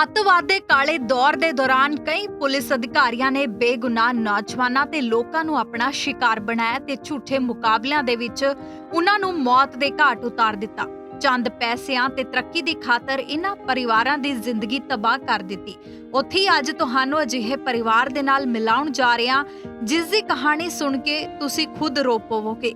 ਅੱਤਵਾਦ ਦੇ ਕਾਲੇ ਦੌਰ ਦੇ ਦੌਰਾਨ ਕਈ ਪੁਲਿਸ ਅਧਿਕਾਰੀਆਂ ਨੇ ਬੇਗੁਨਾਹ ਨੌਜਵਾਨਾਂ ਤੇ ਲੋਕਾਂ ਨੂੰ ਆਪਣਾ ਸ਼ਿਕਾਰ ਬਣਾਇਆ ਤੇ ਝੂਠੇ ਮੁਕਾਬਲਿਆਂ ਦੇ ਵਿੱਚ ਉਹਨਾਂ ਨੂੰ ਮੌਤ ਦੇ ਘਾਟ ਉਤਾਰ ਦਿੱਤਾ। ਚੰਦ ਪੈਸਿਆਂ ਤੇ ਤਰੱਕੀ ਦੀ ਖਾਤਰ ਇਹਨਾਂ ਪਰਿਵਾਰਾਂ ਦੀ ਜ਼ਿੰਦਗੀ ਤਬਾਹ ਕਰ ਦਿੱਤੀ। ਉੱਥੇ ਅੱਜ ਤੁਹਾਨੂੰ ਅਜਿਹੇ ਪਰਿਵਾਰ ਦੇ ਨਾਲ ਮਿਲਾਉਣ ਜਾ ਰਹੇ ਹਾਂ, ਜਿਸ ਦੀ ਕਹਾਣੀ ਸੁਣ ਕੇ ਤੁਸੀਂ ਖੁਦ ਰੋ ਪਵੋਗੇ।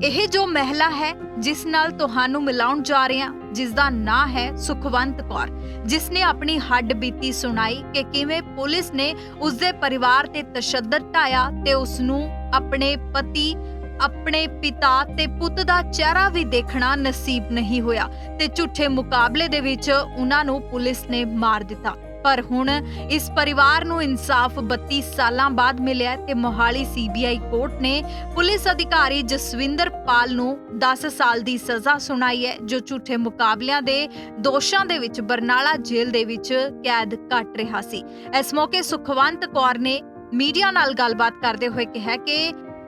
ਇਹ ਜੋ ਮਹਿਲਾ ਹੈ, ਜਿਸ ਨਾਲ ਤੁਹਾਨੂੰ ਮਿਲਾਉਣ ਜਾ ਰਹੇ ਹਾਂ ਜਿਸ ਦਾ ਨਾਂ ਹੈ ਸੁਖਵੰਤ ਕੌਰ ਜਿਸ ਨੇ ਆਪਣੀ ਹੱਡ ਬੀਤੀ ਸੁਣਾਈ ਕਿ ਕਿਵੇਂ ਪੁਲਿਸ ਨੇ ਉਸ ਦੇ ਪਰਿਵਾਰ ਤੇ ਤਸ਼ੱਦਦ ਢਾਇਆ ਤੇ ਉਸ ਨੂੰ ਆਪਣੇ ਪਤੀ, ਆਪਣੇ ਪਿਤਾ ਤੇ ਪੁੱਤ ਦਾ ਚਿਹਰਾ ਵੀ ਦੇਖਣਾ ਨਸੀਬ ਨਹੀਂ ਹੋਇਆ ਤੇ ਝੂਠੇ ਮੁਕਾਬਲੇ ਦੇ ਵਿੱਚ ਉਹਨਾਂ ਨੂੰ ਪੁਲਿਸ ਨੇ ਮਾਰ ਦਿੱਤਾ। ਪਰ ਹੁਣ ਇਸ ਪਰਿਵਾਰ ਨੂੰ ਇਨਸਾਫ 32 ਸਾਲਾਂ ਬਾਅਦ ਮਿਲਿਆ ਤੇ ਮੋਹਾਲੀ ਸੀਬੀਆਈ ਕੋਰਟ ਨੇ ਪੁਲਿਸ ਅਧਿਕਾਰੀ ਜਸਵਿੰਦਰ ਪਾਲ ਨੂੰ 10 ਸਾਲ ਦੀ ਸਜ਼ਾ ਸੁਣਾਈ ਹੈ, ਜੋ ਝੂਠੇ ਮੁਕਾਬਲਿਆਂ ਦੇ ਦੋਸ਼ਾਂ ਦੇ ਵਿੱਚ ਬਰਨਾਲਾ ਜੇਲ੍ਹ ਦੇ ਵਿੱਚ ਕੈਦ ਕੱਟ ਰਿਹਾ ਸੀ। ਇਸ ਮੌਕੇ ਸੁਖਵੰਤ ਕੌਰ ਨੇ ਮੀਡੀਆ ਨਾਲ ਗੱਲਬਾਤ ਕਰਦੇ ਹੋਏ ਕਿਹਾ ਕਿ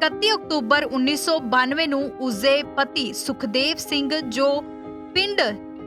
31 ਅਕਤੂਬਰ 1992 ਨੂੰ ਉਸਦੇ ਪਤੀ ਸੁਖਦੇਵ ਸਿੰਘ, ਜੋ ਪਿੰਡ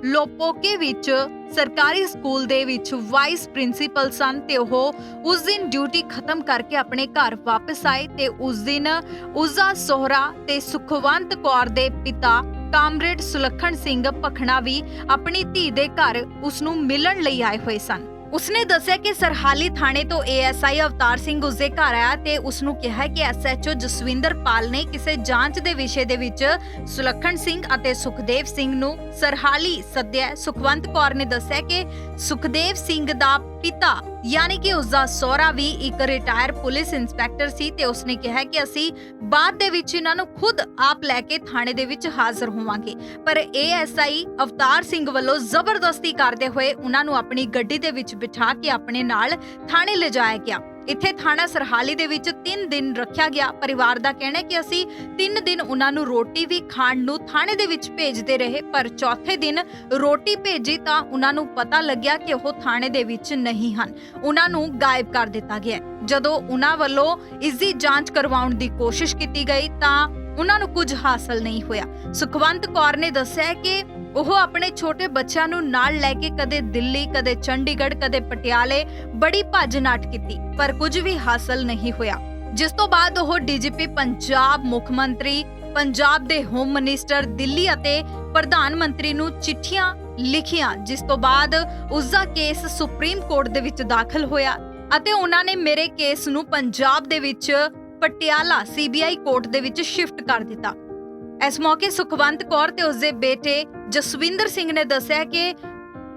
ਲੋਪੋਕੇ ਵਿੱਚ ਸਰਕਾਰੀ ਸਕੂਲ ਦੇ ਵਿੱਚ ਵਾਈਸ ਪ੍ਰਿੰਸੀਪਲ ਸਨ ਤੇ ਉਹ ਉਸ ਦਿਨ ਡਿਊਟੀ ਖਤਮ ਕਰਕੇ ਆਪਣੇ ਘਰ ਵਾਪਸ ਆਏ ਤੇ ਉਸ ਦਿਨ ਉਸ ਦਾ ਸਹੁਰਾ ਤੇ ਸੁਖਵੰਤ ਕੌਰ ਦੇ ਪਿਤਾ ਕਾਮਰੇਡ ਸੁਲੱਖਣ ਸਿੰਘ ਭਖਣਾ ਵੀ ਆਪਣੀ ਧੀ ਦੇ ਘਰ ਉਸ ਨੂੰ ਮਿਲਣ ਲਈ ਆਏ ਹੋਏ ਸਨ। ਉਸਨੇ ਦੱਸਿਆ ਕਿ ਸਰਹਾਲੀ ਥਾਣੇ ਤੋਂ ਏਐਸਆਈ ਅਵਤਾਰ ਸਿੰਘ ਉਸਦੇ ਘਰ ਆਇਆ ਤੇ ਉਸ ਨੂੰ ਕਿਹਾ ਕਿ ਐਸਐਚਓ ਜਸਵਿੰਦਰ ਪਾਲ ਨੇ ਕਿਸੇ ਜਾਂਚ ਦੇ ਵਿਸ਼ੇ ਦੇ ਵਿੱਚ ਸੁਲੱਖਣ ਸਿੰਘ ਅਤੇ ਸੁਖਦੇਵ ਸਿੰਘ ਨੂੰ ਸਰਹਾਲੀ ਸੱਦਿਆ ਸੁਖਵੰਤ ਕੌਰ ਨੇ ਦੱਸਿਆ ਕਿ ਸੁਖਦੇਵ ਸਿੰਘ ਦਾ ਪਿਤਾ ਯਾਨੀ ਕਿ ਉਸ ਦਾ ਸਹੁਰਾ ਵੀ ਇੱਕ ਰਿਟਾਇਰ ਪੁਲਿਸ ਇੰਸਪੈਕਟਰ ਸੀ ਤੇ ਉਸਨੇ ਕਿਹਾ ਕਿ ਅਸੀਂ ਬਾਅਦ ਦੇ ਵਿੱਚ ਇਹਨਾਂ ਨੂੰ ਖੁਦ ਆਪ ਲੈ ਕੇ ਥਾਣੇ ਦੇ ਵਿੱਚ ਹਾਜ਼ਰ ਹੋਵਾਂਗੇ। ਪਰ ਏਐਸਆਈ ਅਵਤਾਰ ਸਿੰਘ ਵੱਲੋਂ ਜ਼ਬਰਦਸਤੀ ਕਰਦੇ ਹੋਏ ਉਹਨਾਂ ਨੂੰ ਆਪਣੀ ਗੱਡੀ ਦੇ ਵਿੱਚ ਬਿਠਾ ਕੇ ਆਪਣੇ ਨਾਲ ਥਾਣੇ ਲਿਜਾਇਆ ਗਿਆ। ਇੱਥੇ ਥਾਣਾ ਸਰਹਾਲੀ ਦੇ ਵਿੱਚ 3 ਦਿਨ ਰੱਖਿਆ ਗਿਆ। ਪਰਿਵਾਰ ਦਾ ਕਹਿਣਾ ਹੈ ਕਿ ਅਸੀਂ 3 ਦਿਨ ਉਹਨਾਂ ਨੂੰ ਰੋਟੀ ਵੀ ਖਾਣ ਨੂੰ ਥਾਣੇ ਦੇ ਵਿੱਚ ਭੇਜਦੇ ਰਹੇ, ਪਰ ਚੌਥੇ ਦਿਨ ਰੋਟੀ ਭੇਜੀ ਤਾਂ ਉਹਨਾਂ ਨੂੰ ਪਤਾ ਲੱਗਿਆ ਕਿ ਉਹ ਥਾਣੇ ਦੇ ਵਿੱਚ ਨਹੀਂ ਹਨ। ਉਹਨਾਂ ਨੂੰ ਗਾਇਬ ਕਰ ਦਿੱਤਾ ਗਿਆ ਜਦੋਂ ਉਹਨਾਂ ਵੱਲੋਂ ਇਸ ਦੀ ਜਾਂਚ ਕਰਵਾਉਣ ਦੀ ਕੋਸ਼ਿਸ਼ ਕੀਤੀ ਗਈ ਤਾਂ ਉਹਨਾਂ ਨੂੰ ਕੁਝ ਹਾਸਲ ਨਹੀਂ ਹੋਇਆ। ਸੁਖਵੰਤ ਕੌਰ ਨੇ ਦੱਸਿਆ ਕਿ ਉਹ ਆਪਣੇ ਛੋਟੇ ਬੱਚਿਆਂ ਨੂੰ ਨਾਲ ਲੈ ਕੇ ਕਦੇ ਦਿੱਲੀ, ਕਦੇ ਚੰਡੀਗੜ੍ਹ, ਕਦੇ ਪਟਿਆਲੇ ਬੜੀ ਭੱਜ ਨਾਟ ਕੀਤੀ, ਪਰ ਕੁਝ ਵੀ ਹਾਸਲ ਨਹੀਂ ਹੋਇਆ। ਜਿਸ ਤੋਂ ਬਾਅਦ ਉਹ ਡੀਜੀਪੀ, ਪੰਜਾਬ ਮੁੱਖ ਮੰਤਰੀ, ਪੰਜਾਬ ਦੇ ਹੋਮ ਮਿਨਿਸਟਰ, ਦਿੱਲੀ ਅਤੇ ਪ੍ਰਧਾਨ ਮੰਤਰੀ ਨੂੰ ਚਿੱਠੀਆਂ ਲਿਖੀਆਂ, ਜਿਸ ਤੋਂ ਬਾਅਦ ਉਸ ਦਾ ਕੇਸ ਸੁਪਰੀਮ ਕੋਰਟ ਦੇ ਵਿੱਚ ਦਾਖਲ ਹੋਇਆ ਅਤੇ ਉਹਨਾਂ ਨੇ ਮੇਰੇ ਕੇਸ ਨੂੰ ਪੰਜਾਬ ਦੇ ਵਿੱਚ ਪਟਿਆਲਾ ਸੀਬੀਆਈ ਕੋਰਟ ਦੇ ਵਿੱਚ ਸ਼ਿਫਟ ਕਰ ਦਿੱਤਾ। ਇਸ ਮੌਕੇ ਸੁਖਵੰਤ ਕੌਰ ਤੇ ਉਸਦੇ ਬੇਟੇ ਜਸਵਿੰਦਰ ਸਿੰਘ ਨੇ ਦੱਸਿਆ ਕਿ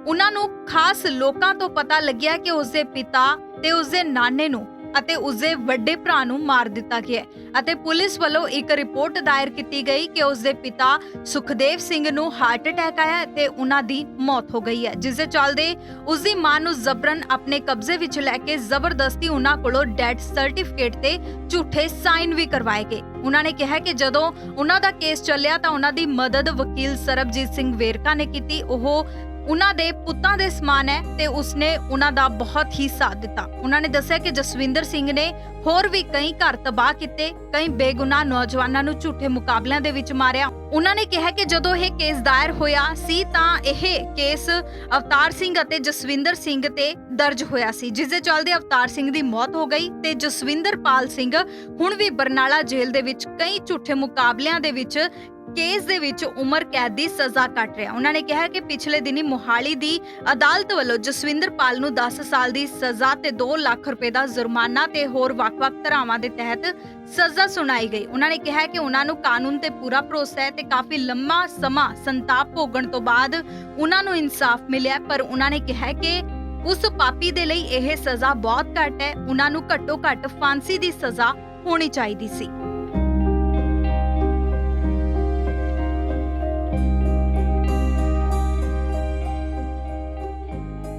ਉਹਨਾਂ ਨੂੰ ਖਾਸ ਲੋਕਾਂ ਤੋਂ ਪਤਾ ਲੱਗਿਆ ਕਿ ਉਸਦੇ ਪਿਤਾ ਤੇ ਉਸਦੇ ਨਾਨੇ ਨੂੰ ਅਤੇ ਉਸਦੇ ਵੱਡੇ ਭਰਾ ਨੂੰ ਮਾਰ ਦਿੱਤਾ ਗਿਆ ਅਤੇ ਪੁਲਿਸ ਵੱਲੋਂ ਇੱਕ ਰਿਪੋਰਟ ਦਾਇਰ ਕੀਤੀ ਗਈ ਕਿ ਉਸਦੇ ਪਿਤਾ ਸੁਖਦੇਵ ਸਿੰਘ ਨੂੰ ਹਾਰਟ ਅਟੈਕ ਆਇਆ ਤੇ ਉਹਨਾਂ ਦੀ ਮੌਤ ਹੋ ਗਈ ਹੈ। ਜਿਸ ਦੇ ਚੱਲਦੇ ਉਸਦੀ ਮਾਂ ਨੂੰ ਜ਼ਬਰਨ ਆਪਣੇ ਕਬਜ਼ੇ ਵਿੱਚ ਲੈ ਕੇ ਜ਼ਬਰਦਸਤੀ ਉਹਨਾਂ ਕੋਲੋਂ ਡੈਥ ਸਰਟੀਫਿਕੇਟ ਤੇ ਝੂਠੇ ਸਾਈਨ ਵੀ ਕਰਵਾਏ ਗਏ। ਉਹਨਾਂ ਨੇ ਕਿਹਾ ਕਿ ਜਦੋਂ ਉਹਨਾਂ ਦਾ ਕੇਸ ਚੱਲਿਆ ਤਾਂ ਉਹਨਾਂ ਦੀ ਮਦਦ ਵਕੀਲ ਸਰਬਜੀਤ ਸਿੰਘ ਵੇਰਕਾ ਨੇ ਕੀਤੀ। ਉਹ ਉਹਨਾਂ ਦੇ ਪੁੱਤਾਂ ਦੇ ਸਮਾਨ ਹੈ ਤੇ ਉਸਨੇ ਉਹਨਾਂ ਦਾ ਬਹੁਤ ਹੀ ਸਾਥ ਦਿੱਤਾ। ਉਹਨਾਂ ਨੇ ਦੱਸਿਆ ਕਿ ਜਸਵਿੰਦਰ ਸਿੰਘ ਨੇ ਹੋਰ ਵੀ ਕਈ ਘਰ ਤਬਾਹ ਕੀਤੇ, ਕਈ ਬੇਗੁਨਾਹ ਨੌਜਵਾਨਾਂ ਨੂੰ ਝੂਠੇ ਮੁਕਾਬਲਿਆਂ ਦੇ ਵਿੱਚ ਮਾਰਿਆ। ਉਹਨਾਂ ਨੇ ਕਿਹਾ ਕਿ ਜਦੋਂ ਇਹ ਕੇਸ ਦਾਇਰ ਹੋਇਆ ਸੀ ਤਾਂ ਇਹ ਕੇਸ ਅਵਤਾਰ ਸਿੰਘ ਅਤੇ ਜਸਵਿੰਦਰ ਸਿੰਘ ਤੇ ਦਰਜ ਹੋਇਆ ਸੀ ਜਿਸ ਦੇ ਚੱਲਦੇ ਅਵਤਾਰ ਸਿੰਘ ਦੀ ਮੌਤ ਹੋ ਗਈ ਤੇ ਜਸਵਿੰਦਰ ਪਾਲ ਸਿੰਘ ਹੁਣ ਵੀ ਬਰਨਾਲਾ ਜੇਲ੍ਹ ਦੇ ਵਿੱਚ ਕਈ ਝੂਠੇ ਮੁਕਾਬਲਿਆਂ ਦੇ ਵਿੱਚ ਕੇਸ ਦੇ ਵਿੱਚ ਉਮਰ ਕੈਦ ਦੀ ਸਜ਼ਾ ਕੱਟ ਰਿਹਾ। ਉਹਨਾਂ ਨੇ ਕਿਹਾ ਕਿ ਪਿਛਲੇ ਦਿਨੀ ਮੋਹਾਲੀ ਦੀ ਅਦਾਲਤ ਵੱਲੋਂ ਜਸਵਿੰਦਰ ਨੂੰ 10 ਸਾਲ ਦੀ ਸਜ਼ਾ ਤੇ 2 ਲੱਖ ਰੁਪਏ ਦਾ ਜੁਰਮਾਨਾ ਤੇ ਹੋਰ ਵੱਖ-ਵੱਖ ਧਾਰਾਵਾਂ ਦੇ ਤਹਿਤ ਸਜ਼ਾ ਸੁਣਾਈ ਗਈ। ਉਹਨਾਂ ਨੇ ਕਿਹਾ ਕਿ ਉਹਨਾਂ ਨੂੰ ਕਾਨੂੰਨ ਤੇ ਪੂਰਾ ਭਰੋਸਾ ਹੈ ਤੇ ਕਾਫੀ ਲੰਮਾ ਸਮਾਂ ਸੰਤਾਪ ਭੋਗਣ ਤੋਂ ਬਾਅਦ ਉਹਨਾਂ ਨੂੰ ਇਨਸਾਫ ਮਿਲਿਆ ਪਰ ਉਹਨਾਂ ਨੇ ਕਿਹਾ ਕਿ ਉਸ ਪਾਪੀ ਦੇ ਲਈ ਇਹ ਸਜ਼ਾ ਬਹੁਤ ਘੱਟ ਹੈ। ਉਹਨਾਂ ਨੂੰ ਘੱਟੋ-ਘੱਟ ਫਾਂਸੀ ਦੀ ਸਜ਼ਾ ਹੋਣੀ ਚਾਹੀਦੀ ਸੀ।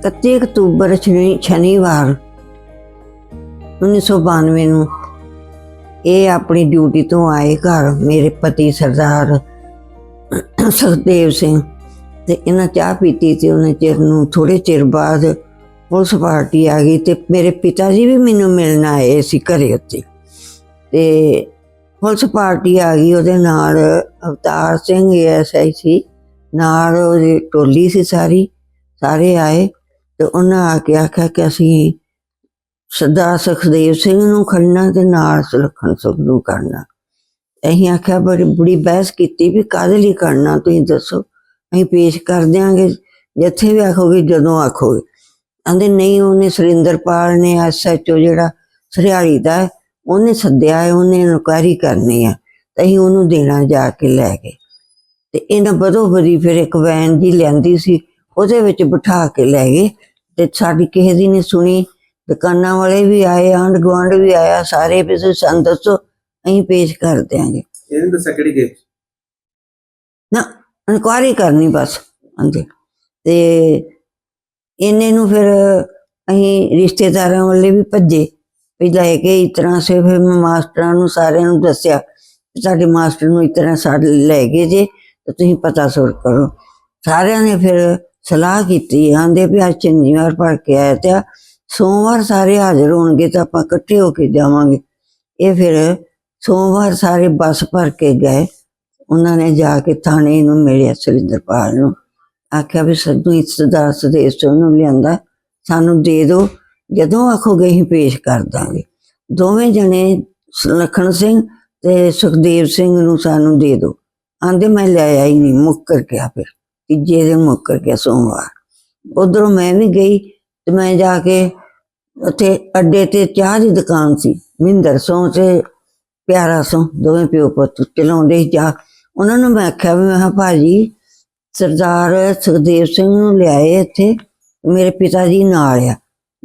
ਇਕੱਤੀ ਅਕਤੂਬਰ ਸ਼ਨੀ ਸ਼ਨੀਵਾਰ 1992 ਨੂੰ ਇਹ ਆਪਣੀ ਡਿਊਟੀ ਤੋਂ ਆਏ ਘਰ ਮੇਰੇ ਪਤੀ ਸਰਦਾਰ ਸੁਖਦੇਵ ਸਿੰਘ ਤੇ ਇਹਨਾਂ ਚਾਹ ਪੀਤੀ ਤੇ ਉਹਨੇ ਚਿਰ ਨੂੰ ਥੋੜੇ ਚਿਰ ਬਾਅਦ ਪੁਲਿਸ ਪਾਰਟੀ ਆ ਗਈ ਤੇ ਮੇਰੇ ਪਿਤਾ ਜੀ ਵੀ ਮੈਨੂੰ ਮਿਲਣ ਆਏ ਸੀ ਘਰੇ ਉੱਤੇ ਤੇ ਪੁਲਿਸ ਪਾਰਟੀ ਆ ਗਈ, ਉਹਦੇ ਨਾਲ ਅਵਤਾਰ ਸਿੰਘ ਐਸਆਈ ਸੀ, ਨਾਲ ਉਹਦੀ ਟੋਲੀ ਸੀ ਸਾਰੀ, ਸਾਰੇ ਆਏ। ਤੇ ਉਹਨਾਂ ਆ ਕੇ ਆਖਿਆ ਕਿ ਅਸੀਂ ਸਰਦਾਰ ਸੁਖਦੇਵ ਸਿੰਘ ਨੂੰ ਖੜਨਾ ਤੇ ਨਾਲ ਸੁਲੱਖਣ ਸਿੰਘ ਨੂੰ ਕਰਨਾ। ਅਸੀਂ ਆਖਿਆ ਬੜੀ ਬੜੀ ਬਹਿਸ ਕੀਤੀ ਵੀ ਕਾਹਦੇ ਲਈ ਕਰਨਾ ਤੁਸੀਂ ਦੱਸੋ? ਅਸੀਂ ਪੇਸ਼ ਕਰ ਦਿਆਂਗੇ, ਜਿੱਥੇ ਵੀ ਆਖੋਗੇ, ਜਦੋਂ ਆਖੋਗੇ। ਕਹਿੰਦੇ, ਨਹੀਂ, ਉਹਨੇ ਸੁਰਿੰਦਰਪਾਲ ਨੇ ਐਸਐਚਓ ਜਿਹੜਾ ਸਰਿਆਲੀ ਦਾ ਉਹਨੇ ਸੱਦਿਆ ਹੈ, ਉਹਨੇ ਇਨਕੁਆਇਰੀ ਕਰਨੀ ਹੈ, ਤੇ ਅਸੀਂ ਉਹਨੂੰ ਦੇਣਾ ਜਾ ਕੇ ਲੈ ਗਏ। ਤੇ ਇਹਨਾਂ ਬਦੋ ਬਰੀ ਫਿਰ ਇੱਕ ਵੈਨ ਜੀ ਲੈਂਦੀ ਸੀ, ਉਹਦੇ ਵਿੱਚ ਬਿਠਾ ਕੇ ਲੈ ਗਏ। ਤੇ ਸਾਡੀ ਕਿਸੇ ਦੀ ਨੇ ਸੁਣੀ। ਦੁਕਾਨਾਂ ਵਾਲੇ ਵੀ ਆਏ ਆਂਢ ਗੁਆਂਢ ਵੀ ਆਇਆ ਸਾਰੇ ਵੀ ਤੁਸੀਂ ਸਾਨੂੰ ਦੱਸੋ ਅਸੀਂ ਪੇਸ਼ ਕਰ ਦਿਆਂਗੇ। ਇਹਨੇ ਦੱਸਿਆ ਕਿਹੜੀ ਨਾ ਇਨਕੁਆਇਰੀ ਕਰਨੀ ਬਸ ਹਾਂਜੀ। ਤੇ ਇਹਨੇ ਨੂੰ ਫਿਰ ਅਸੀਂ ਰਿਸ਼ਤੇਦਾਰਾਂ ਵਾਲੇ ਵੀ ਭੱਜੇ। ਵੀ ਲੈ ਕੇ ਇਸ ਤਰ੍ਹਾਂ ਸੇ ਫਿਰ ਮੈਂ ਮਾਸਟਰਾਂ ਨੂੰ ਸਾਰਿਆਂ ਨੂੰ ਦੱਸਿਆ ਸਾਡੇ ਮਾਸਟਰ ਨੂੰ ਇਸ ਤਰ੍ਹਾਂ ਸਾਡੇ ਲੈ ਗਏ ਜੇ ਤੇ ਤੁਸੀਂ ਪਤਾ ਸੁਰ ਕਰੋ। ਸਾਰਿਆਂ ਨੇ ਫਿਰ ਸਲਾਹ ਕੀਤੀ, ਆਂਦੇ ਵੀ ਅੱਜ ਸ਼ਨੀਵਾਰ ਭਰ ਕੇ ਆਇਆ ਤੇ ਆ ਸੋਮਵਾਰ ਸਾਰੇ ਹਾਜ਼ਰ ਹੋਣਗੇ ਤਾਂ ਆਪਾਂ ਇਕੱਠੇ ਹੋ ਕੇ ਜਾਵਾਂਗੇ। ਇਹ ਫਿਰ ਸੋਮਵਾਰ ਸਾਰੇ ਬੱਸ ਭਰ ਕੇ ਗਏ। ਉਹਨਾਂ ਨੇ ਜਾ ਕੇ ਥਾਣੇ ਨੂੰ ਮਿਲਿਆ ਸੁਰਿੰਦਰਪਾਲ ਨੂੰ। ਆਖਿਆ ਵੀ ਸਦੋਂ ਇਸਤਦਾਰ ਸਦੇਸ਼ ਤੋਂ ਨੂੰ ਲਿਆਂਦਾ, ਸਾਨੂੰ ਦੇ ਦਿਓ ਜਦੋਂ ਆਖੋਗੇ ਅਸੀਂ ਪੇਸ਼ ਕਰ ਦਾਂਗੇ। ਦੋਵੇਂ ਜਣੇ ਲਖਣ ਸਿੰਘ ਤੇ ਸੁਖਦੇਵ ਸਿੰਘ ਨੂੰ ਸਾਨੂੰ ਦੇ ਦਿਓ ਆਂਦੇ ਮੈਂ ਲੈ ਆਈ ਨਹੀਂ ਮੁੱਕਰ ਗਿਆ ਫਿਰ। ਤੀਜੇ ਦਿਨ ਮੁੱਕਰ ਗਿਆ ਸੋਮਵਾਰ। ਉਧਰੋਂ ਮੈਂ ਵੀ ਗਈ ਤੇ ਮੈਂ ਜਾ ਕੇ ਉੱਥੇ ਅੱਡੇ ਤੇ ਚਾਹ ਦੀ ਦੁਕਾਨ ਸੀ। ਮਿੰਦਰ ਸੋਂ ਤੇ ਪਿਆਰਾ ਸੋਂ ਦੋਵੇਂ ਪਿਓ ਪੁੱਤ ਚਲਾਉਂਦੇ ਸੀ ਚਾਹ। ਉਹਨਾਂ ਨੂੰ ਮੈਂ ਆਖਿਆ ਵੀ ਮੈਂ ਕਿਹਾ, ਭਾਜੀ, ਸਰਦਾਰ ਸੁਖਦੇਵ ਸਿੰਘ ਨੂੰ ਲਿਆਏ ਇੱਥੇ, ਮੇਰੇ ਪਿਤਾ ਜੀ ਨਾਲ ਆ।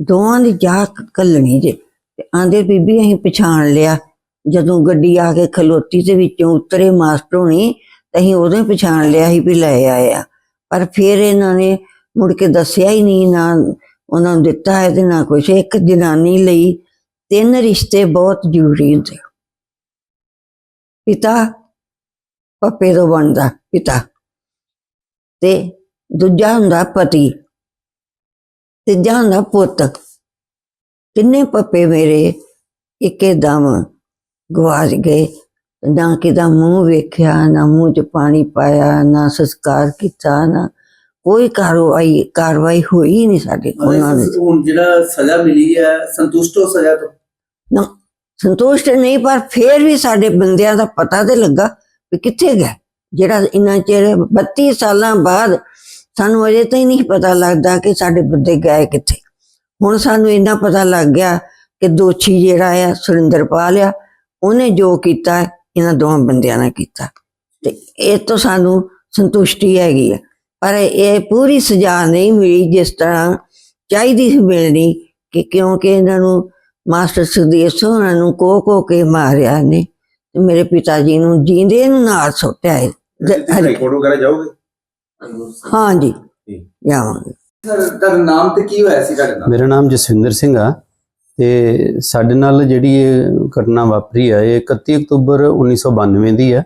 ਦੋਵਾਂ ਦੀ ਚਾਹ ਕੱਲਣੀ ਜੇ। ਤੇ ਆਂਦੇ, ਬੀਬੀ, ਅਸੀਂ ਪਛਾਣ ਲਿਆ। ਜਦੋਂ ਗੱਡੀ ਆ ਕੇ ਖਲੋਤੀ ਤੇ ਵਿੱਚੋਂ ਉਤਰੇ ਮਾਸਟਰ ਹੋਣੀ, ਤੇ ਅਸੀਂ ਉਦੋਂ ਹੀ ਪਛਾਣ ਲਿਆ ਸੀ ਵੀ ਲੈ ਆਏ ਆ ਪਰ ਫਿਰ ਇਹਨਾਂ ਨੇ ਮੁੜ ਕੇ ਦੱਸਿਆ ਹੀ ਨਹੀਂ, ਨਾ ਉਹਨਾਂ ਨੂੰ ਦਿੱਤਾ ਹੈ ਤੇ ਨਾ ਕੁਛ। ਇੱਕ ਜਨਾਨੀ ਲਈ ਤਿੰਨ ਰਿਸ਼ਤੇ ਬਹੁਤ ਜ਼ਰੂਰੀ ਹੁੰਦੇ ਪਿਤਾ ਪੱਪੇ ਤੋਂ ਬਣਦਾ, ਪਿਤਾ। ਤੇ ਦੂਜਾ ਹੁੰਦਾ ਪਤੀ। ਤੀਜਾ ਹੁੰਦਾ ਪੁੱਤ। ਤਿੰਨੇ ਪੱਪੇ ਮੇਰੇ ਇੱਕੇ ਦਮ ਗਵਾਚ ਗਏ। ਨਾ ਕਿਦਾ ਮੂੰਹ ਵੇਖਿਆ ਨਾ ਮੂੰਹ 'ਚ ਪਾਣੀ ਪਾਇਆ ਨਾ ਸੰਸਕਾਰ ਕੀਤਾ ਨਾ ਕੋਈ ਕਾਰਵਾਈ ਕਾਰਵਾਈ ਹੋਈ ਨਹੀਂ ਸਾਡੇ ਕੋਲ। ਉਹਨਾਂ ਦੇ ਹੁਣ ਜਿਹੜਾ ਸਜ਼ਾ ਮਿਲੀ ਹੈ ਸੰਤੁਸ਼ਟ ਹੋ ਸਜ਼ਾ ਤੋਂ? ਨਾ ਸੰਤੁਸ਼ਟ ਨਹੀਂ ਪਰ ਫੇਰ ਵੀ ਸਾਡੇ ਬੰਦਿਆਂ ਦਾ ਪਤਾ ਤੇ ਲੱਗਾ ਵੀ ਕਿੱਥੇ ਗਏ ਜਿਹੜਾ ਇੰਨਾ ਚਿਰ 32 ਸਾਲਾਂ ਬਾਅਦ ਸਾਨੂੰ ਅਜੇ ਤਾਈਂ ਨਹੀਂ ਪਤਾ ਲੱਗਦਾ ਕਿ ਸਾਡੇ ਬੰਦੇ ਗਏ ਕਿੱਥੇ। ਹੁਣ ਸਾਨੂੰ ਇੰਨਾ ਪਤਾ ਲੱਗ ਗਿਆ ਕਿ ਦੋਸ਼ੀ ਜਿਹੜਾ ਆ ਸੁਰਿੰਦਰਪਾਲ ਆ ਉਹਨੇ ਜੋ ਕੀਤਾ ਇਹਨਾਂ ਦੋਵਾਂ ਬੰਦਿਆਂ ਨੇ ਕੀਤਾ। ਤੇ ਇਹ ਤੋਂ ਸਾਨੂੰ ਸੰਤੁਸ਼ਟੀ ਹੈਗੀ ਆ। ਪਰ ਇਹ ਪੂਰੀ ਸਜ਼ਾ ਨਹੀਂ ਮਿਲੀ ਜਿਸ ਤਰ੍ਹਾਂ ਚਾਹੀਦੀ ਸੀ ਮਿਲਣੀ ਕਿ ਕਿਉਂਕਿ ਇਹਨਾਂ ਨੂੰ ਮਾਸਟਰ ਸੁਖਦੇਵ ਸਿੰਘ ਨੂੰ ਕੋ ਕੋ ਕੇ ਮਾਰਿਆ ਨੇ ਤੇ ਮੇਰੇ ਪਿਤਾ ਜੀ ਨੂੰ ਜੀਂਦੇ ਨੂੰ ਨਾਲ ਸੁੱਟਿਆ ਹੈ ਵਗੈਰਾ ਜਾਓਗੇ? ਹਾਂਜੀ ਜਾਵਾਂਗੇ। ਸਰ ਤੁਹਾਡਾ ਨਾਮ ਤੇ ਕੀ ਹੋਇਆ ਸੀ ਤੁਹਾਡੇ ਮੇਰਾ ਨਾਮ ਜਸਵਿੰਦਰ ਸਿੰਘ ਆ। ਤੇ ਸਾਡੇ ਨਾਲ ਜਿਹੜੀ ਇਹ ਘਟਨਾ ਵਾਪਰੀ ਆ, ਇਹ 31 ਅਕਤੂਬਰ 1992 ਦੀ ਹੈ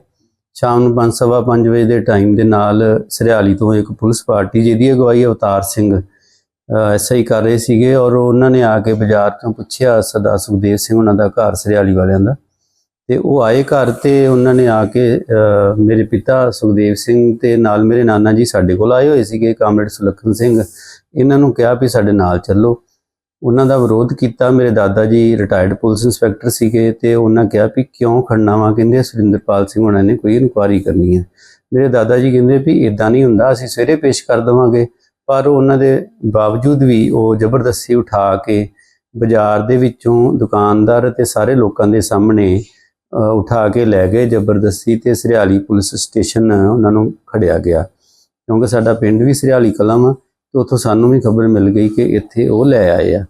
ਸ਼ਾਮ ਨੂੰ 5:30 ਵਜੇ ਦੇ ਟਾਈਮ ਦੇ ਨਾਲ ਸਰਿਆਲੀ ਤੋਂ ਇੱਕ ਪੁਲਿਸ ਪਾਰਟੀ, ਜਿਹਦੀ ਅਗਵਾਈ ਅਵਤਾਰ ਸਿੰਘ ਐਸਆਈ ਕਰ ਰਹੇ ਸੀਗੇ ਔਰ ਉਹਨਾਂ ਨੇ ਆ ਕੇ ਬਾਜ਼ਾਰ ਤੋਂ ਪੁੱਛਿਆ ਸਦਾ ਸੁਖਦੇਵ ਸਿੰਘ ਉਹਨਾਂ ਦਾ ਘਰ ਸਰਿਆਲੀ ਵਾਲਿਆਂ ਦਾ। ਤੇ ਉਹ ਆਏ ਘਰ ਤੇ ਉਹਨਾਂ ਨੇ ਆ ਕੇ ਮੇਰੇ ਪਿਤਾ ਸੁਖਦੇਵ ਸਿੰਘ ਤੇ ਨਾਲ ਮੇਰੇ ਨਾਨਾ ਜੀ ਸਾਡੇ ਕੋਲ ਆਏ ਹੋਏ ਸੀਗੇ, ਕਾਮਰੇਡ ਸੁਲੱਖਣ ਸਿੰਘ। ਇਹਨਾਂ ਨੂੰ ਕਿਹਾ ਵੀ ਸਾਡੇ ਨਾਲ ਚੱਲੋ। ਉਹਨਾਂ ਦਾ ਵਿਰੋਧ ਕੀਤਾ। ਮੇਰੇ ਦਾਦਾ ਜੀ ਰਿਟਾਇਰਡ ਪੁਲਿਸ ਇੰਸਪੈਕਟਰ ਸੀਗੇ ਤੇ ਉਹਨਾਂ ਕਿਹਾ ਵੀ ਕਿਉਂ ਖੜਨਾ ਵਾ? ਕਹਿੰਦੇ ਸੁਰਿੰਦਰਪਾਲ ਸਿੰਘ ਉਹਨਾਂ ਨੇ ਕੋਈ ਇਨਕੁਆਰੀ ਕਰਨੀ ਹੈ ਮੇਰੇ ਦਾਦਾ ਜੀ ਕਹਿੰਦੇ ਵੀ ਇਦਾਂ ਨਹੀਂ ਹੁੰਦਾ, ਅਸੀਂ ਸਵੇਰੇ ਪੇਸ਼ ਕਰ ਦਵਾਂਗੇ। ਪਰ ਉਹਨਾਂ ਦੇ ਬਾਵਜੂਦ ਵੀ ਉਹ ਜ਼ਬਰਦਸਤੀ ਉਠਾ ਕੇ ਬਾਜ਼ਾਰ ਦੇ ਵਿੱਚੋਂ ਦੁਕਾਨਦਾਰ ਤੇ ਸਾਰੇ ਲੋਕਾਂ ਦੇ ਸਾਹਮਣੇ ਉਠਾ ਕੇ ਲੈ ਗਏ ਜ਼ਬਰਦਸਤੀ ਤੇ ਸਰਿਆਲੀ ਪੁਲਿਸ ਸਟੇਸ਼ਨ, ਉਹਨਾਂ ਨੂੰ ਖੜਿਆ ਗਿਆ। ਕਿਉਂਕਿ ਸਾਡਾ ਪਿੰਡ ਵੀ ਸਰਿਆਲੀ ਕਲਾਂ ਆ ਤੇ ਉੱਥੋਂ ਸਾਨੂੰ ਵੀ ਖਬਰ ਮਿਲ ਗਈ ਕਿ ਇੱਥੇ ਉਹ ਲੈ ਆਏ ਆ।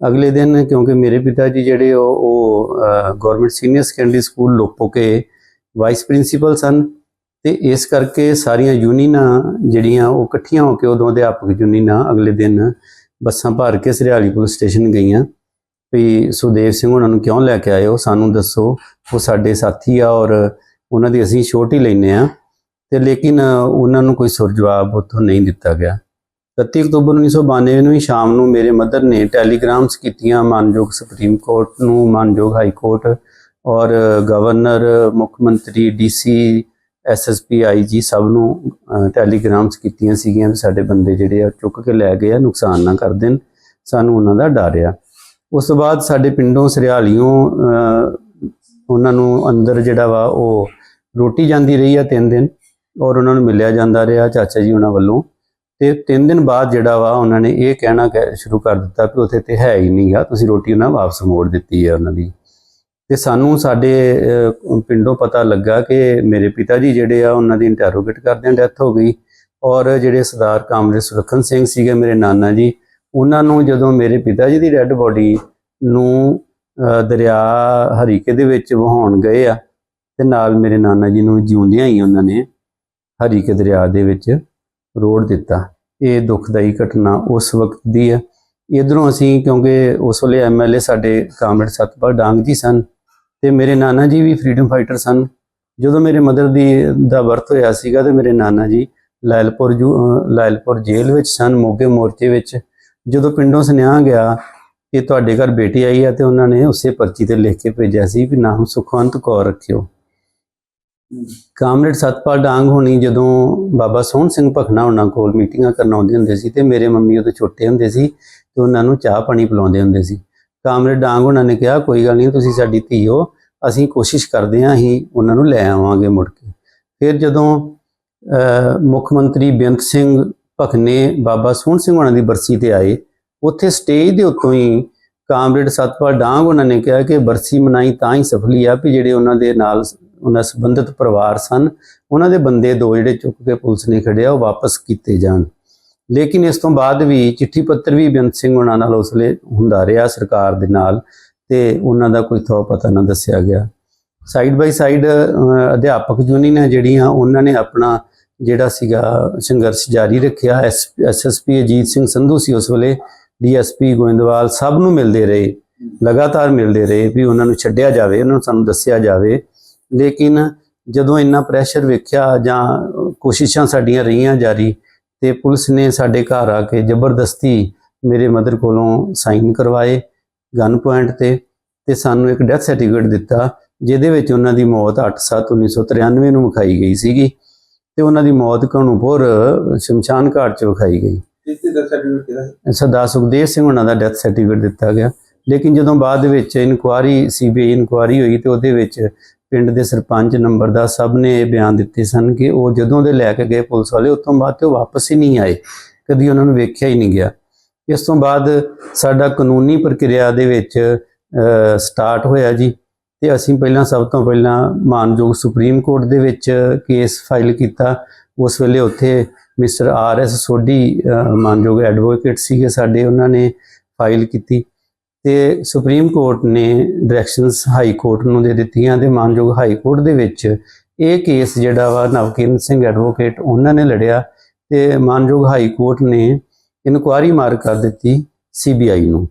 ਅਗਲੇ ਦਿਨ ਕਿਉਂਕਿ ਮੇਰੇ ਪਿਤਾ ਜੀ ਜਿਹੜੇ ਉਹ ਉਹ government senior secondary school Lopoke vice principal ਸਨ ਤੇ ਇਸ ਕਰਕੇ ਸਾਰੀਆਂ ਯੂਨੀਨਾਂ ਜਿਹੜੀਆਂ ਉਹ ਇਕੱਠੀਆਂ ਹੋ ਕੇ ਉਦੋਂ ਅਧਿਆਪਕ ਯੂਨੀਅਨਾਂ ਅਗਲੇ ਦਿਨ ਬੱਸਾਂ ਭਰ ਕੇ ਸਰਿਆਲੀ ਪੁਲਿਸ ਸਟੇਸ਼ਨ ਗਈਆਂ। ਵੀ ਸੁਦੇਵ ਸਿੰਘ ਉਹਨਾਂ ਨੂੰ ਕਿਉਂ ਲੈ ਕੇ ਆਏ ਹੋ? ਸਾਨੂੰ ਦੱਸੋ। ਉਹ ਸਾਡੇ ਸਾਥੀ ਆ ਔਰ ਉਹਨਾਂ ਦੀ ਅਸੀਂ ਛੋਟੀ ਲੈਨੇ ਆ ਤੇ ਲੇਕਿਨ ਉਹਨਾਂ ਨੂੰ ਕੋਈ ਸੁਰ ਜਵਾਬ ਉੱਥੋਂ ਨਹੀਂ ਦਿੱਤਾ ਗਿਆ। 31 ਅਕਤੂਬਰ 1992 ਨੂੰ ਹੀ ਸ਼ਾਮ ਨੂੰ ਮੇਰੇ ਮਦਰ ਨੇ ਟੈਲੀਗ੍ਰਾਮਸ ਕੀਤੀਆਂ ਮਾਨਯੋਗ ਸੁਪਰੀਮ ਕੋਰਟ ਨੂੰ, ਮਾਨਯੋਗ ਹਾਈ ਕੋਰਟ ਔਰ ਗਵਰਨਰ, ਮੁੱਖ ਮੰਤਰੀ ਡੀਸੀ ਐਸਐਸਪੀ ਆਈਜੀ ਸਭ ਨੂੰ ਟੈਲੀਗ੍ਰਾਮਸ ਕੀਤੀਆਂ ਸੀਗੀਆਂ ਵੀ ਸਾਡੇ ਬੰਦੇ ਜਿਹੜੇ ਆ ਚੁੱਕ ਕੇ ਲੈ ਗਏ ਆ, ਨੁਕਸਾਨ ਨਾ ਕਰ ਦੇਣ। ਸਾਨੂੰ ਉਹਨਾਂ ਦਾ ਡਰ ਆ। ਉਸ ਤੋਂ ਬਾਅਦ ਸਾਡੇ ਪਿੰਡੋਂ ਸਰਿਆਲੀਓਂ ਉਹਨਾਂ ਨੂੰ ਅੰਦਰ ਜਿਹੜਾ ਵਾ ਉਹ ਰੋਟੀ ਜਾਂਦੀ ਰਹੀ ਆ ਤਿੰਨ ਦਿਨ ਔਰ ਉਹਨਾਂ ਨੂੰ ਮਿਲਿਆ ਜਾਂਦਾ ਰਿਹਾ ਚਾਚਾ ਜੀ ਉਹਨਾਂ ਵੱਲੋਂ। ਤੇ ਤਿੰਨ ਦਿਨ ਬਾਅਦ ਜਿਹੜਾ ਵਾ ਉਹਨਾਂ ਨੇ ਇਹ ਕਹਿਣਾ ਕਹਿ- ਸ਼ੁਰੂ ਕਰ ਦਿੱਤਾ ਕਿ ਉੱਥੇ ਤੇ ਹੈ ਹੀ ਨਹੀਂ ਗਾ, ਤੁਸੀਂ ਰੋਟੀ ਉਹਨਾਂ ਵਾਪਸ ਮੋੜ ਦਿੱਤੀ ਹੈ ਉਹਨਾਂ ਦੀ। ਤੇ ਸਾਨੂੰ ਸਾਡੇ ਪਿੰਡੋਂ ਪਤਾ ਲੱਗਾ ਕਿ ਮੇਰੇ ਪਿਤਾ ਜੀ ਜਿਹੜੇ ਆ ਉਹਨਾਂ ਦੀ ਇੰਟਰੋਗੇਟ ਕਰਦਿਆਂ ਡੈਥ ਹੋ ਗਈ। ਔਰ ਜਿਹੜੇ ਸਰਦਾਰ ਕਾਮਰੇ ਸੁਲੱਖਣ ਸਿੰਘ ਸੀਗੇ ਮੇਰੇ ਨਾਨਾ ਜੀ, ਉਹਨਾਂ ਨੂੰ ਜਦੋਂ ਮੇਰੇ ਪਿਤਾ ਜੀ ਦੀ ਡੈੱਡ ਬੋਡੀ ਨੂੰ ਦਰਿਆ ਹਰੀਕੇ ਦੇ ਵਿੱਚ ਵਹਾਉਣ ਗਏ ਆ, ਤੇ ਨਾਲ ਮੇਰੇ ਨਾਨਾ ਜੀ ਨੂੰ ਜਿਉਂਦਿਆਂ ਹੀ ਉਹਨਾਂ ਨੇ ਹਰੀਕੇ ਦਰਿਆ ਦੇ ਵਿੱਚ ਰੋੜ ਦਿੱਤਾ। ਇਹ ਦੁਖਦਾਈ ਘਟਨਾ ਉਸ ਵਕਤ ਦੀ ਹੈ। ਇਧਰੋਂ ਅਸੀਂ ਕਿਉਂਕਿ ਉਸ ਵੇਲੇ ਐਮਐਲਏ ਸਾਡੇ ਕਾਮਰੇਡ ਸਤਪਾਲ ਡਾਂਗ ਜੀ ਸਨ ਤੇ ਮੇਰੇ ਨਾਨਾ ਜੀ ਵੀ ਫਰੀडम ਫਾਈਟਰ ਸਨ। ਜਦੋਂ ਮੇਰੇ ਮਦਰ ਦੀ ਦਾ ਵਰਤ ਹੋਇਆ ਸੀਗਾ ਤੇ ਮੇਰੇ ਨਾਨਾ ਜੀ ਲਾਇਲਪੁਰ ਜੂ ਲਾਇਲਪੁਰ ਜੇਲ੍ਹ ਵਿੱਚ ਸਨ, ਮੋਗੇ ਮੋਰਚੇ ਵਿੱਚ। ਜਦੋਂ ਪਿੰਡੋਂ ਸੁਨੇਹਾ ਗਿਆ ਕਿ ਤੁਹਾਡੇ ਘਰ ਬੇਟੀ ਆਈ ਹੈ ਤੇ ਉਹਨਾਂ ਨੇ ਉਸੇ ਪਰਚੀ ਤੇ ਲਿਖ ਕੇ ਭੇਜਿਆ ਸੀ ਵੀ ਨਾਮ ਸੁਖਵੰਤ ਕੌਰ ਰੱਖਿਓ। ਕਾਮਰੇਡ ਸਤਪਾਲ ਡਾਂਗ ਹੋਣੀ ਜਦੋਂ ਬਾਬਾ ਸੋਹਣ ਸਿੰਘ ਭਖਣਾ ਉਹਨਾਂ ਕੋਲ ਮੀਟਿੰਗਾਂ ਕਰਨ ਆਉਂਦੇ ਹੁੰਦੇ ਸੀ ਤੇ ਮੇਰੇ ਮੰਮੀ ਉਦੋਂ ਛੋਟੇ ਹੁੰਦੇ ਸੀ ਤੇ ਉਹਨਾਂ ਨੂੰ ਚਾਹ ਪਾਣੀ ਪਿਲਾਉਂਦੇ ਹੁੰਦੇ ਸੀ। ਕਾਮਰੇਡ ਡਾਂਗ ਉਹਨਾਂ ਨੇ ਕਿਹਾ, ਕੋਈ ਗੱਲ ਨਹੀਂ, ਤੁਸੀਂ ਸਾਡੀ ਧੀ ਹੋ ਅਸੀਂ ਕੋਸ਼ਿਸ਼ ਕਰਦੇ ਹਾਂ, ਅਸੀਂ ਉਹਨਾਂ ਨੂੰ ਲੈ ਆਵਾਂਗੇ ਮੁੜ ਕੇ। ਫਿਰ ਜਦੋਂ ਮੁੱਖ ਮੰਤਰੀ ਬੇਅੰਤ ਸਿੰਘ ਭਖਨੇ ਬਾਬਾ ਸੋਹਣ ਸਿੰਘ ਉਹਨਾਂ ਦੀ ਬਰਸੀ ਤੇ ਆਏ, ਉੱਥੇ ਸਟੇਜ ਦੇ ਉੱਤੋਂ ਹੀ ਕਾਮਰੇਡ ਸਤਪਾਲ ਡਾਂਗ ਉਹਨਾਂ ਨੇ ਕਿਹਾ ਕਿ ਬਰਸੀ ਮਨਾਈ ਤਾਂ ਹੀ ਸਫਲੀ ਆ ਵੀ ਜਿਹੜੇ ਉਹਨਾਂ ਦੇ ਨਾਲ ਉਹਨਾਂ ਸੰਬੰਧਿਤ ਪਰਿਵਾਰ ਸਨ। ਉਹਨਾਂ ਦੇ ਬੰਦੇ ਦੋ ਜਿਹੜੇ ਚੁੱਕ ਕੇ ਪੁਲਿਸ ਨੇ ਖੜਿਆ ਉਹ ਵਾਪਸ ਕੀਤੇ ਜਾਣ। ਲੇਕਿਨ ਇਸ ਤੋਂ ਬਾਅਦ ਵੀ ਚਿੱਠੀ ਪੱਤਰ ਵੀ ਬੇਅੰਤ ਸਿੰਘ ਉਹਨਾਂ ਨਾਲ ਉਸਲੇ ਹੁੰਦਾ ਰਿਹਾ ਸਰਕਾਰ ਦੇ ਨਾਲ ਤੇ ਉਹਨਾਂ ਦਾ ਕੋਈ ਥੋ ਪਤਾ ਨਾ ਦੱਸਿਆ ਗਿਆ। ਸਾਈਡ ਬਾਈ ਸਾਈਡ ਅਧਿਆਪਕ ਯੂਨੀਅਨਾਂ ਜਿਹੜੀਆਂ, ਉਹਨਾਂ ਨੇ ਆਪਣਾ ਜਿਹੜਾ ਸੀਗਾ ਸੰਘਰਸ਼ ਜਾਰੀ ਰੱਖਿਆ। ਐਸਐਸਪੀ ਅਜੀਤ ਸਿੰਘ ਸੰਧੂ ਸੀ ਉਸ ਵੇਲੇ। ਡੀਐਸਪੀ ਗੋਇੰਦਵਾਲ ਸਭ ਨੂੰ ਮਿਲਦੇ ਰਹੇ। ਲਗਾਤਾਰ ਮਿਲਦੇ ਰਹੇ ਵੀ ਉਹਨਾਂ ਨੂੰ ਛੱਡਿਆ ਜਾਵੇ, ਉਹਨਾਂ ਨੂੰ ਸਾਨੂੰ ਦੱਸਿਆ ਜਾਵੇ। ਲੇਕਿਨ ਜਦੋਂ ਇੰਨਾ ਪ੍ਰੈਸ਼ਰ ਵੇਖਿਆ ਜਾਂ ਕੋਸ਼ਿਸ਼ਾਂ ਸਾਡੀਆਂ ਰਹੀਆਂ ਜਾਰੀ ਤੇ ਪੁਲਿਸ ਨੇ ਸਾਡੇ ਘਰ ਆ ਕੇ ਜ਼ਬਰਦਸਤੀ ਮੇਰੇ ਮਦਰ ਕੋਲੋਂ ਸਾਈਨ ਕਰਵਾਏ ਗਨ ਪੁਆਇੰਟ ਤੇ ਤੇ ਸਾਨੂੰ ਇੱਕ ਡੈਥ ਸਰਟੀਫਿਕੇਟ ਦਿੱਤਾ ਜਿਹਦੇ ਵਿੱਚ ਉਹਨਾਂ ਦੀ ਮੌਤ 8/7/1993 ਨੂੰ ਵਿਖਾਈ ਗਈ ਸੀਗੀ ਤੇ ਉਹਨਾਂ ਦੀ ਮੌਤ ਘਣੂਪੁਰ ਸ਼ਮਸ਼ਾਨ ਘਾਟ 'ਚ ਵਿਖਾਈ ਗਈ। ਸਰਦਾਰ ਸੁਖਦੇਵ ਸਿੰਘ ਉਹਨਾਂ ਦਾ ਡੈਥ ਸਰਟੀਫਿਕੇਟ ਦਿੱਤਾ ਗਿਆ। ਲੇਕਿਨ ਜਦੋਂ ਬਾਅਦ ਵਿੱਚ ਇਨਕੁਆਰੀ ਸੀਬੀਆਈ ਇਨਕੁਆਰੀ ਹੋਈ ਤੇ ਉਹਦੇ ਵਿੱਚ ਪਿੰਡ ਦੇ ਸਰਪੰਚ ਨੰਬਰ ਦਾ ਸਭ ਨੇ ਇਹ ਬਿਆਨ ਦਿੱਤੇ ਸਨ ਕਿ ਉਹ ਜਦੋਂ ਦੇ ਲੈ ਕੇ ਗਏ ਪੁਲਿਸ ਵਾਲੇ, ਉਸ ਤੋਂ ਬਾਅਦ ਤੇ ਉਹ ਵਾਪਸ ਹੀ ਨਹੀਂ ਆਏ। ਕਦੀ ਉਹਨਾਂ ਨੂੰ ਵੇਖਿਆ ਹੀ ਨਹੀਂ ਗਿਆ। ਇਸ ਤੋਂ ਬਾਅਦ ਸਾਡਾ ਕਾਨੂੰਨੀ ਪ੍ਰਕਿਰਿਆ ਦੇ ਵਿੱਚ ਸਟਾਰਟ ਹੋਇਆ ਜੀ। ਤੇ ਅਸੀਂ ਪਹਿਲਾਂ ਸਭ ਤੋਂ ਪਹਿਲਾਂ ਮਾਨਯੋਗ ਸੁਪਰੀਮ ਕੋਰਟ ਦੇ ਵਿੱਚ ਕੇਸ ਫਾਈਲ ਕੀਤਾ। ਉਸ ਵੇਲੇ ਉੱਥੇ ਮਿਸਟਰ ਆਰ ਐਸ ਸੋਢੀ ਮਾਨਯੋਗ ਐਡਵੋਕੇਟ ਸੀਗੇ ਸਾਡੇ, ਉਹਨਾਂ ਨੇ ਫਾਈਲ ਕੀਤੀ। ਤੇ ਸੁਪਰੀਮ ਕੋਰਟ ਨੇ ਡਾਇਰੈਕਸ਼ਨਸ ਹਾਈ ਕੋਰਟ ਨੂੰ ਦੇ ਦਿੱਤੀਆਂ ਤੇ ਮਾਨਯੋਗ ਹਾਈ ਕੋਰਟ ਦੇ ਵਿੱਚ ਇਹ ਕੇਸ ਜਿਹੜਾ ਵਾ ਨਵਕੀਰਨ ਸਿੰਘ ਐਡਵੋਕੇਟ ਉਹਨਾਂ ਨੇ ਲੜਿਆ ਤੇ ਮਾਨਯੋਗ ਹਾਈ ਕੋਰਟ ਨੇ ਇਨਕੁਆਰੀ ਮਾਰ ਕਰ ਦਿੱਤੀ ਸੀਬੀਆਈ ਨੂੰ।